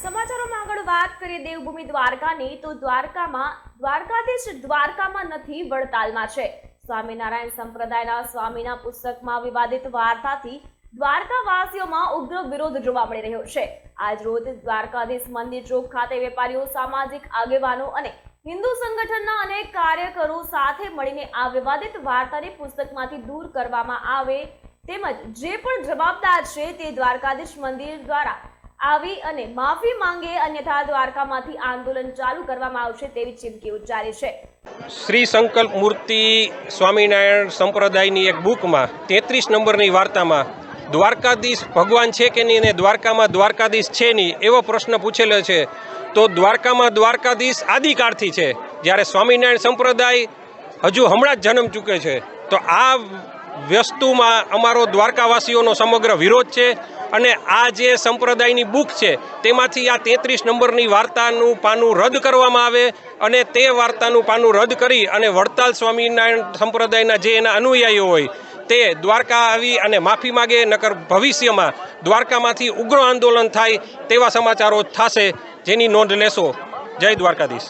સમાચારોમાં આગળ વાત કરીએ દેવભૂમિ દ્વારકાની, તો દ્વારકામાં, દ્વારકાધીશ દ્વારકામાં નથી વડતાલમાં છે. સ્વામિનારાયણ સંપ્રદાયના સ્વામીના પુસ્તકમાં વિવાદિત વાર્તાથી દ્વારકાવાસીઓમાં ઉગ્ર વિરોધ જોવા મળી રહ્યો છે. આજ રોજ દ્વારકાધીશ મંદિર ચોક ખાતે વેપારીઓ, સામાજિક આગેવાનો અને હિન્દુ સંગઠનના અનેક કાર્યકરો સાથે મળીને આ વિવાદિત વાર્તાને પુસ્તકમાંથી દૂર કરવામાં આવે તેમજ જે પણ જવાબદાર છે તે દ્વારકાધીશ મંદિર દ્વારા આવી અને માફી માંગે અન્યથા દ્વારકામાંથી આંદોલન ચાલુ કરવામાં આવશે તેવી ચીમકી ઉચ્ચારી છે. શ્રી સંકલ્પ મૂર્તિ સ્વામિનારાયણ સંપ્રદાયની એક બુકમાં તેત્રીસ નંબરની વાર્તામાં, દ્વારકાધીશ ભગવાન છે કે નહીં? અને દ્વારકામાં દ્વારકાધીશ છે નહીં? એવો પ્રશ્ન પૂછેલો છે. તો દ્વારકામાં દ્વારકાધીશ આદિકાળથી છે. જ્યારે સ્વામિનારાયણ સંપ્રદાય હજુ હમણાં જ જન્મ ચૂકે છે. તો આ વસ્તુમાં અમારો દ્વારકાવાસીઓનો સમગ્ર વિરોધ છે. અને આ જે સંપ્રદાયની બુક છે, તેમાંથી આ તેત્રીસ નંબરની વાર્તાનું પાનું રદ કરવામાં આવે અને તે વાર્તાનું પાનું રદ કરી અને વડતાલ સ્વામિનારાયણ સંપ્રદાયના જે એના અનુયાયીઓ હોય, તે દ્વારકા આવી અને માફી માગે, નકર ભવિષ્યમાં દ્વારકામાંથી ઉગ્ર આંદોલન થાય તેવા સમાચારો થશે, જેની નોંધ લેશો. જય દ્વારકાધીશ.